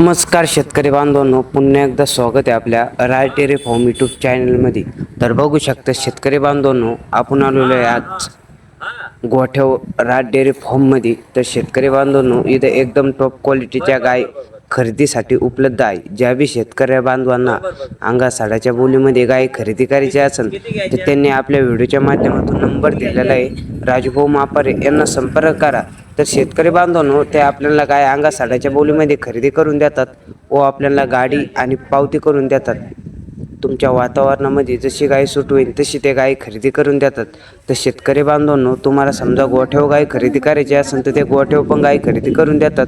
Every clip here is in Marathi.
नमस्कार शेतकरी बांधवांनो पुन्हा एकदा स्वागत आहे आपल्या राय टेरे फॉर्म यूट्यूब चॅनलमध्ये तर बघू शकता शेतकरी बांधवांनो आपण आलेलो आहे आज गोठ्याव राज डेअरी फॉर्ममध्ये. तर शेतकरी बांधवांनो इथे एकदम टॉप क्वालिटीच्या गाय खरेदीसाठी उपलब्ध आहे. ज्या बी शेतकऱ्या बांधवांना अंगा साडाच्या बोलीमध्ये गाय खरेदी करायची असेल तर त्यांनी आपल्या व्हिडिओच्या माध्यमातून नंबर दिलेला आहे. राजभाऊ मापारे यांना संपर्क करा. तर शेतकरी बांधवांनो ते आपल्याला गाय अंगा साडाच्या बोलीमध्ये खरेदी करून देतात व आपल्याला गाडी आणि पावती करून देतात. तुमच्या वातावरणामध्ये जशी गाय सुट होईल तशी ते गाय खरेदी करून देतात. तर शेतकरी बांधवांनो तुम्हाला समजा गोठ्याव गाय खरेदी करायची असेल तर ते गोठ्याव पण गाय खरेदी करून देतात.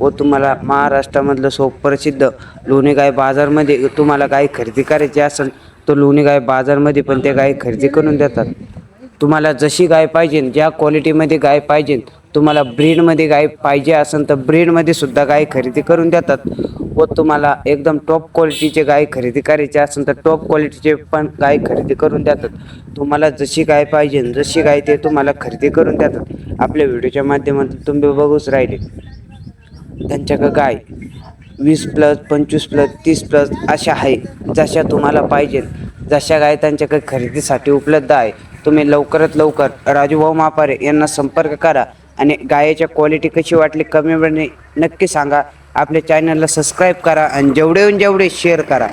व तुम्हाला महाराष्ट्रामधलं सुप्रसिद्ध लोणी गाय बाजारमध्ये तुम्हाला गाय खरेदी करायची असेल तर लोणी गाय बाजारमध्ये पण ते गाय खरेदी करून देतात. तुम्हाला जशी गाय पाहिजे ज्या क्वालिटीमध्ये गाय पाहिजे तुम्हाला ब्रीडमध्ये गाय पाहिजे असेल तर ब्रीडमध्ये सुद्धा गाय खरेदी करून देतात. व तुम्हाला एकदम टॉप क्वालिटीचे गाय खरेदी करायचे असेल तर टॉप क्वालिटीचे पण गाय खरेदी करून देतात. तुम्हाला जशी गाय पाहिजे जशी गाय ते तुम्हाला खरेदी करून देतात. आपल्या व्हिडिओच्या माध्यमातून तुम्ही बघूच राहिले. त्यांच्याकडं गाय वीस प्लस पंचवीस प्लस तीस प्लस अशा आहे जशा तुम्हाला पाहिजे. जशा गाय त्यांच्याकडे खरेदीसाठी उपलब्ध आहे. तुम्ही लवकरात लवकर राजूभाऊ मापारे यांना संपर्क करा आणि गायेच्या क्वालिटी कशी वाटली कमी वेळाने नक्की सांगा. आपल्या चॅनलला सबस्क्राईब करा आणि जेवढे जेवढे शेअर करा.